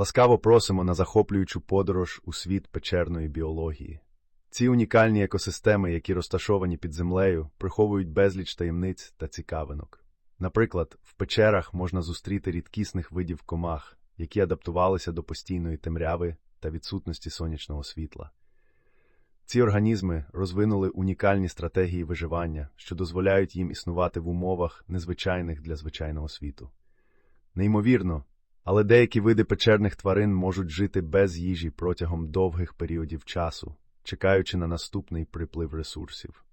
Ласкаво просимо на захоплюючу подорож у світ печерної біології. Ці унікальні екосистеми, які розташовані під землею, приховують безліч таємниць та цікавинок. Наприклад, в печерах можна зустріти рідкісних видів комах, які адаптувалися до постійної темряви та відсутності сонячного світла. Ці організми розвинули унікальні стратегії виживання, що дозволяють їм існувати в умовах, незвичайних для звичайного світу. Неймовірно, але деякі види печерних тварин можуть жити без їжі протягом довгих періодів часу, чекаючи на наступний приплив ресурсів.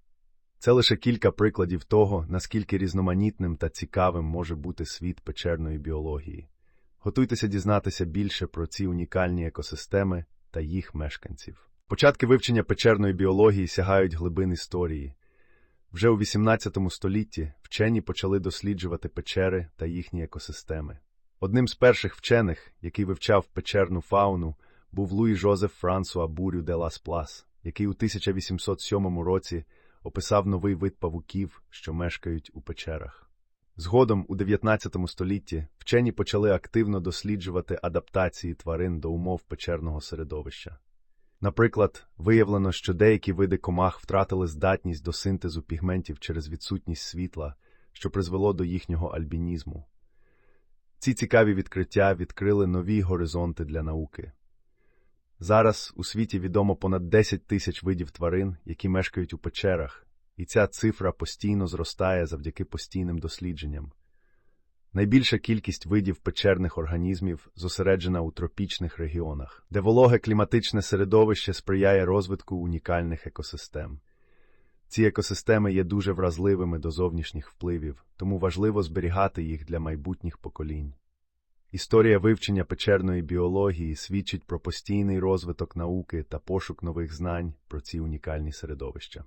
Це лише кілька прикладів того, наскільки різноманітним та цікавим може бути світ печерної біології. Готуйтеся дізнатися більше про ці унікальні екосистеми та їх мешканців. Початки вивчення печерної біології сягають глибин історії. Вже у XVIII столітті вчені почали досліджувати печери та їхні екосистеми. Одним з перших вчених, який вивчав печерну фауну, був Луї Жозеф Франсуа Бурю де Лас Плас, який у 1807 році описав новий вид павуків, що мешкають у печерах. Згодом, у 19 столітті, вчені почали активно досліджувати адаптації тварин до умов печерного середовища. Наприклад, виявлено, що деякі види комах втратили здатність до синтезу пігментів через відсутність світла, що призвело до їхнього альбінізму. Ці цікаві відкриття відкрили нові горизонти для науки. Зараз у світі відомо понад 10 тисяч видів тварин, які мешкають у печерах, і ця цифра постійно зростає завдяки постійним дослідженням. Найбільша кількість видів печерних організмів зосереджена у тропічних регіонах, де вологе кліматичне середовище сприяє розвитку унікальних екосистем. Ці екосистеми є дуже вразливими до зовнішніх впливів, тому важливо зберігати їх для майбутніх поколінь. Історія вивчення печерної біології свідчить про постійний розвиток науки та пошук нових знань про ці унікальні середовища.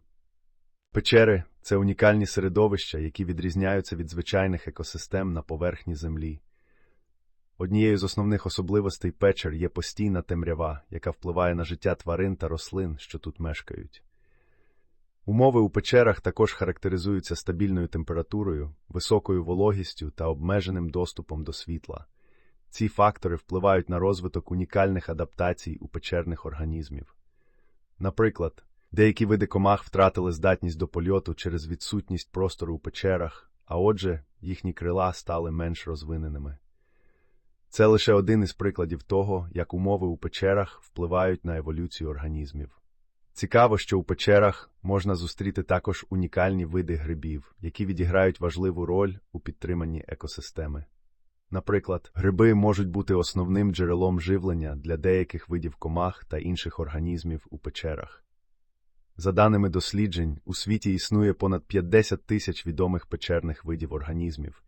Печери це унікальні середовища, які відрізняються від звичайних екосистем на поверхні Землі. Однією з основних особливостей печер є постійна темрява, яка впливає на життя тварин та рослин, що тут мешкають. Умови у печерах також характеризуються стабільною температурою, високою вологістю та обмеженим доступом до світла. Ці фактори впливають на розвиток унікальних адаптацій у печерних організмів. Наприклад, деякі види комах втратили здатність до польоту через відсутність простору у печерах, а отже, їхні крила стали менш розвиненими. Це лише один із прикладів того, як умови у печерах впливають на еволюцію організмів. Цікаво, що у печерах можна зустріти також унікальні види грибів, які відіграють важливу роль у підтриманні екосистеми. Наприклад, гриби можуть бути основним джерелом живлення для деяких видів комах та інших організмів у печерах. За даними досліджень, у світі існує понад 50 тисяч відомих печерних видів організмів,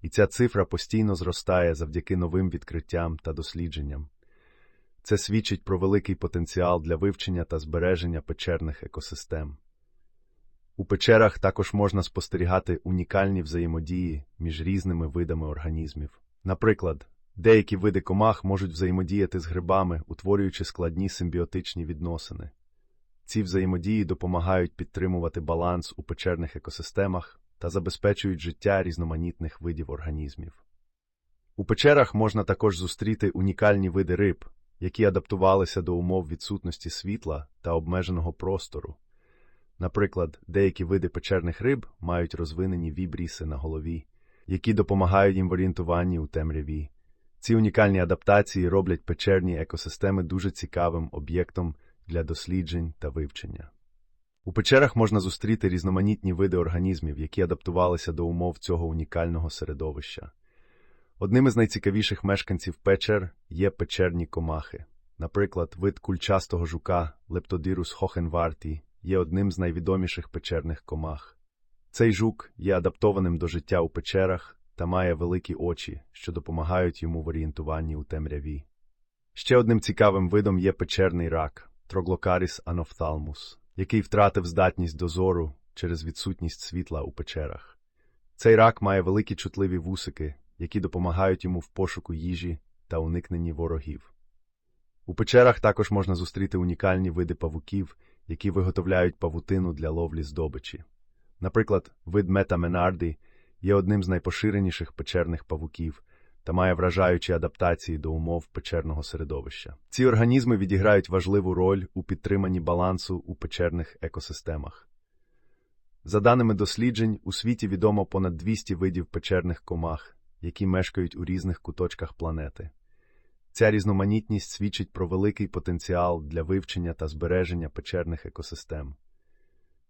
і ця цифра постійно зростає завдяки новим відкриттям та дослідженням. Це свідчить про великий потенціал для вивчення та збереження печерних екосистем. У печерах також можна спостерігати унікальні взаємодії між різними видами організмів. Наприклад, деякі види комах можуть взаємодіяти з грибами, утворюючи складні симбіотичні відносини. Ці взаємодії допомагають підтримувати баланс у печерних екосистемах та забезпечують життя різноманітних видів організмів. У печерах можна також зустріти унікальні види риб, які адаптувалися до умов відсутності світла та обмеженого простору. Наприклад, деякі види печерних риб мають розвинені вібріси на голові, які допомагають їм в орієнтуванні у темряві. Ці унікальні адаптації роблять печерні екосистеми дуже цікавим об'єктом для досліджень та вивчення. У печерах можна зустріти різноманітні види організмів, які адаптувалися до умов цього унікального середовища. Одним із найцікавіших мешканців печер є печерні комахи. Наприклад, вид кульчастого жука Лептодирус хохенварті є одним з найвідоміших печерних комах. Цей жук є адаптованим до життя у печерах та має великі очі, що допомагають йому в орієнтуванні у темряві. Ще одним цікавим видом є печерний рак Троглокаріс анофталмус, який втратив здатність до зору через відсутність світла у печерах. Цей рак має великі чутливі вусики, які допомагають йому в пошуку їжі та уникненні ворогів. У печерах також можна зустріти унікальні види павуків, які виготовляють павутину для ловлі здобичі. Наприклад, вид метаменарди, є одним з найпоширеніших печерних павуків та має вражаючі адаптації до умов печерного середовища. Ці організми відіграють важливу роль у підтриманні балансу у печерних екосистемах. За даними досліджень, у світі відомо понад 200 видів печерних комах, які мешкають у різних куточках планети. Ця різноманітність свідчить про великий потенціал для вивчення та збереження печерних екосистем.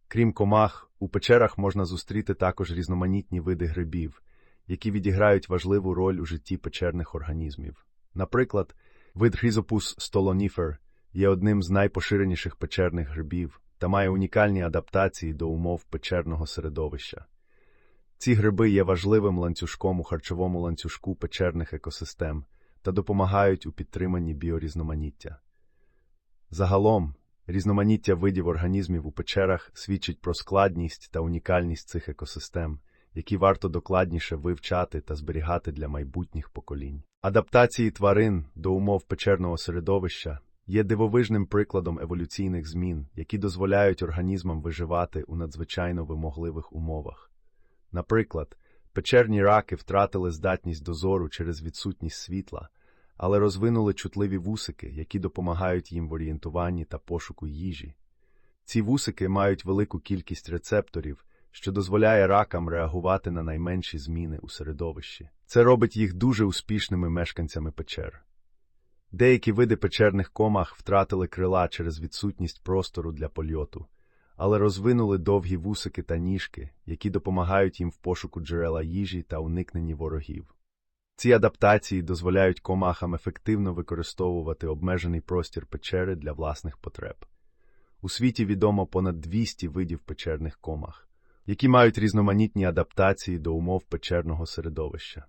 Крім комах, у печерах можна зустріти також різноманітні види грибів, які відіграють важливу роль у житті печерних організмів. Наприклад, вид Хризопус столоніфер є одним з найпоширеніших печерних грибів та має унікальні адаптації до умов печерного середовища. Ці гриби є важливим ланцюжком у харчовому ланцюжку печерних екосистем та допомагають у підтриманні біорізноманіття. Загалом, різноманіття видів організмів у печерах свідчить про складність та унікальність цих екосистем, які варто докладніше вивчати та зберігати для майбутніх поколінь. Адаптації тварин до умов печерного середовища є дивовижним прикладом еволюційних змін, які дозволяють організмам виживати у надзвичайно вимогливих умовах. Наприклад, печерні раки втратили здатність дозору через відсутність світла, але розвинули чутливі вусики, які допомагають їм в орієнтуванні та пошуку їжі. Ці вусики мають велику кількість рецепторів, що дозволяє ракам реагувати на найменші зміни у середовищі. Це робить їх дуже успішними мешканцями печер. Деякі види печерних комах втратили крила через відсутність простору для польоту, але розвинули довгі вусики та ніжки, які допомагають їм в пошуку джерела їжі та уникненні ворогів. Ці адаптації дозволяють комахам ефективно використовувати обмежений простір печери для власних потреб. У світі відомо понад 200 видів печерних комах, які мають різноманітні адаптації до умов печерного середовища.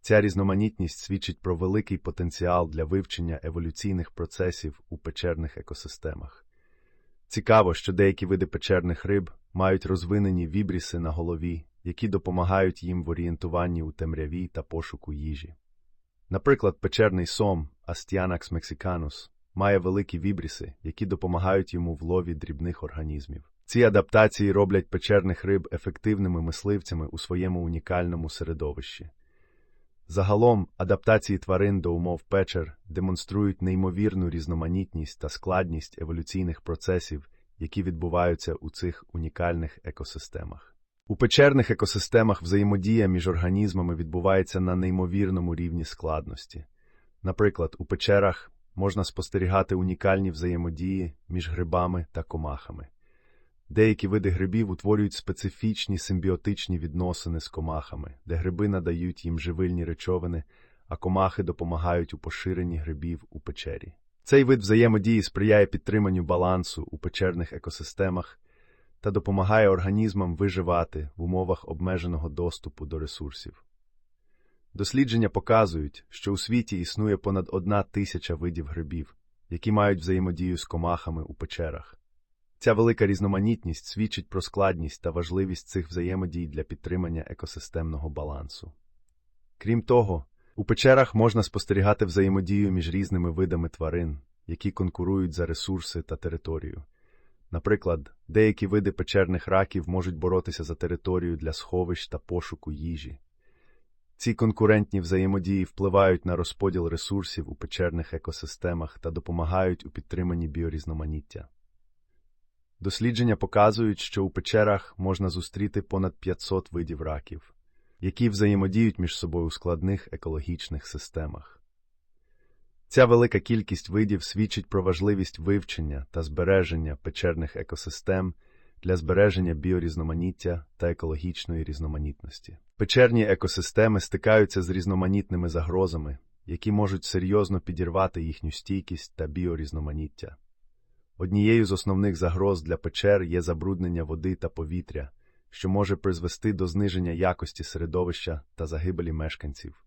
Ця різноманітність свідчить про великий потенціал для вивчення еволюційних процесів у печерних екосистемах. Цікаво, що деякі види печерних риб мають розвинені вібріси на голові, які допомагають їм в орієнтуванні у темряві та пошуку їжі. Наприклад, печерний сом Astyanax mexicanus має великі вібріси, які допомагають йому в лові дрібних організмів. Ці адаптації роблять печерних риб ефективними мисливцями у своєму унікальному середовищі. Загалом, адаптації тварин до умов печер демонструють неймовірну різноманітність та складність еволюційних процесів, які відбуваються у цих унікальних екосистемах. У печерних екосистемах взаємодія між організмами відбувається на неймовірному рівні складності. Наприклад, у печерах можна спостерігати унікальні взаємодії між грибами та комахами. Деякі види грибів утворюють специфічні симбіотичні відносини з комахами, де гриби надають їм живильні речовини, а комахи допомагають у поширенні грибів у печері. Цей вид взаємодії сприяє підтриманню балансу у печерних екосистемах та допомагає організмам виживати в умовах обмеженого доступу до ресурсів. Дослідження показують, що у світі існує понад одна тисяча видів грибів, які мають взаємодію з комахами у печерах. Ця велика різноманітність свідчить про складність та важливість цих взаємодій для підтримання екосистемного балансу. Крім того, у печерах можна спостерігати взаємодію між різними видами тварин, які конкурують за ресурси та територію. Наприклад, деякі види печерних раків можуть боротися за територію для сховищ та пошуку їжі. Ці конкурентні взаємодії впливають на розподіл ресурсів у печерних екосистемах та допомагають у підтриманні біорізноманіття. Дослідження показують, що у печерах можна зустріти понад 500 видів раків, які взаємодіють між собою у складних екологічних системах. Ця велика кількість видів свідчить про важливість вивчення та збереження печерних екосистем для збереження біорізноманіття та екологічної різноманітності. Печерні екосистеми стикаються з різноманітними загрозами, які можуть серйозно підірвати їхню стійкість та біорізноманіття. Однією з основних загроз для печер є забруднення води та повітря, що може призвести до зниження якості середовища та загибелі мешканців.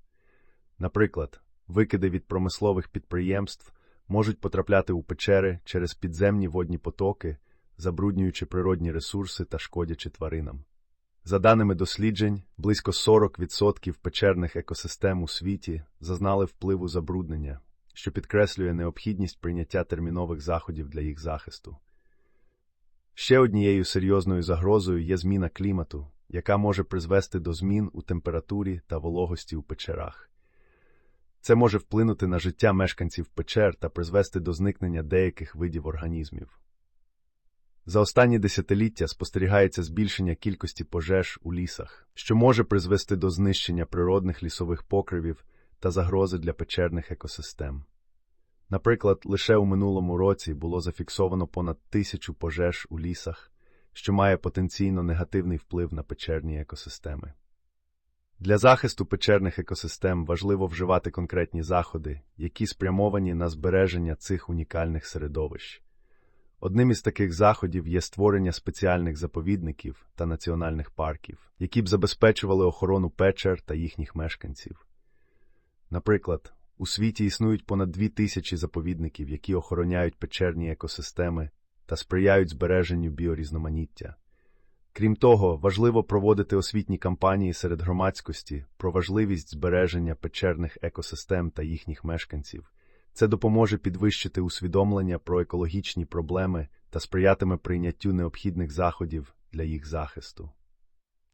Наприклад, викиди від промислових підприємств можуть потрапляти у печери через підземні водні потоки, забруднюючи природні ресурси та шкодячи тваринам. За даними досліджень, близько 40% печерних екосистем у світі зазнали впливу забруднення, що підкреслює необхідність прийняття термінових заходів для їх захисту. Ще однією серйозною загрозою є зміна клімату, яка може призвести до змін у температурі та вологості у печерах. Це може вплинути на життя мешканців печер та призвести до зникнення деяких видів організмів. За останні десятиліття спостерігається збільшення кількості пожеж у лісах, що може призвести до знищення природних лісових покривів та загрози для печерних екосистем. Наприклад, лише у минулому році було зафіксовано понад тисячу пожеж у лісах, що має потенційно негативний вплив на печерні екосистеми. Для захисту печерних екосистем важливо вживати конкретні заходи, які спрямовані на збереження цих унікальних середовищ. Одним із таких заходів є створення спеціальних заповідників та національних парків, які б забезпечували охорону печер та їхніх мешканців. Наприклад, у світі існують понад дві тисячі заповідників, які охороняють печерні екосистеми та сприяють збереженню біорізноманіття. Крім того, важливо проводити освітні кампанії серед громадськості про важливість збереження печерних екосистем та їхніх мешканців. Це допоможе підвищити усвідомлення про екологічні проблеми та сприятиме прийняттю необхідних заходів для їх захисту.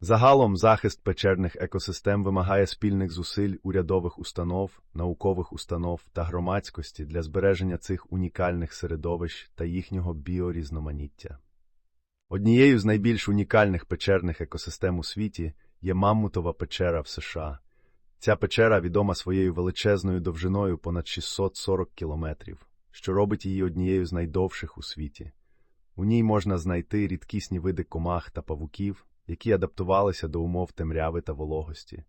Загалом захист печерних екосистем вимагає спільних зусиль урядових установ, наукових установ та громадськості для збереження цих унікальних середовищ та їхнього біорізноманіття. Однією з найбільш унікальних печерних екосистем у світі є Маммутова печера в США. Ця печера відома своєю величезною довжиною понад 640 кілометрів, що робить її однією з найдовших у світі. У ній можна знайти рідкісні види комах та павуків, які адаптувалися до умов темряви та вологості.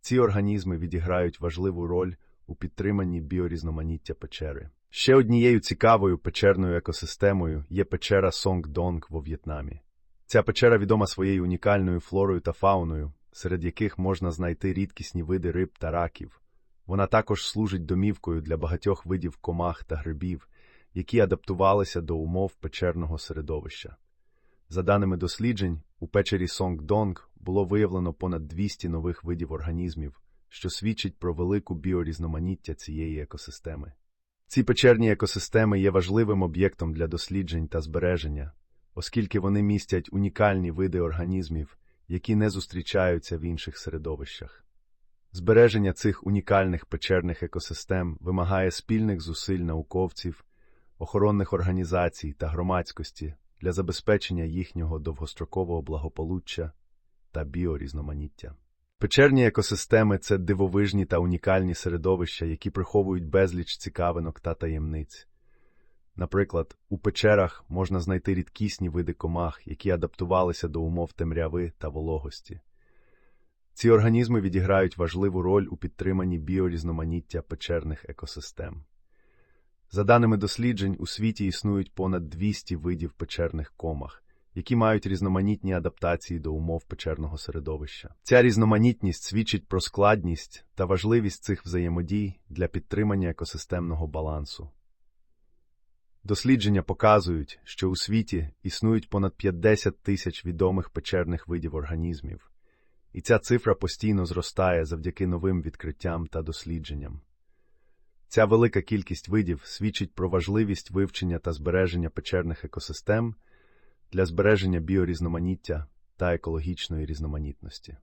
Ці організми відіграють важливу роль у підтриманні біорізноманіття печери. Ще однією цікавою печерною екосистемою є печера Сонг-Донг во В'єтнамі. Ця печера відома своєю унікальною флорою та фауною, серед яких можна знайти рідкісні види риб та раків. Вона також служить домівкою для багатьох видів комах та грибів, які адаптувалися до умов печерного середовища. За даними досліджень, у печері Сонг-Донг було виявлено понад 200 нових видів організмів, що свідчить про велику біорізноманіття цієї екосистеми. Ці печерні екосистеми є важливим об'єктом для досліджень та збереження, оскільки вони містять унікальні види організмів, які не зустрічаються в інших середовищах. Збереження цих унікальних печерних екосистем вимагає спільних зусиль науковців, охоронних організацій та громадськості для забезпечення їхнього довгострокового благополуччя та біорізноманіття. Печерні екосистеми це дивовижні та унікальні середовища, які приховують безліч цікавинок та таємниць. Наприклад, у печерах можна знайти рідкісні види комах, які адаптувалися до умов темряви та вологості. Ці організми відіграють важливу роль у підтриманні біорізноманіття печерних екосистем. За даними досліджень, у світі існують понад 200 видів печерних комах, які мають різноманітні адаптації до умов печерного середовища. Ця різноманітність свідчить про складність та важливість цих взаємодій для підтримання екосистемного балансу. Дослідження показують, що у світі існують понад 50 тисяч відомих печерних видів організмів, і ця цифра постійно зростає завдяки новим відкриттям та дослідженням. Ця велика кількість видів свідчить про важливість вивчення та збереження печерних екосистем для збереження біорізноманіття та екологічної різноманітності.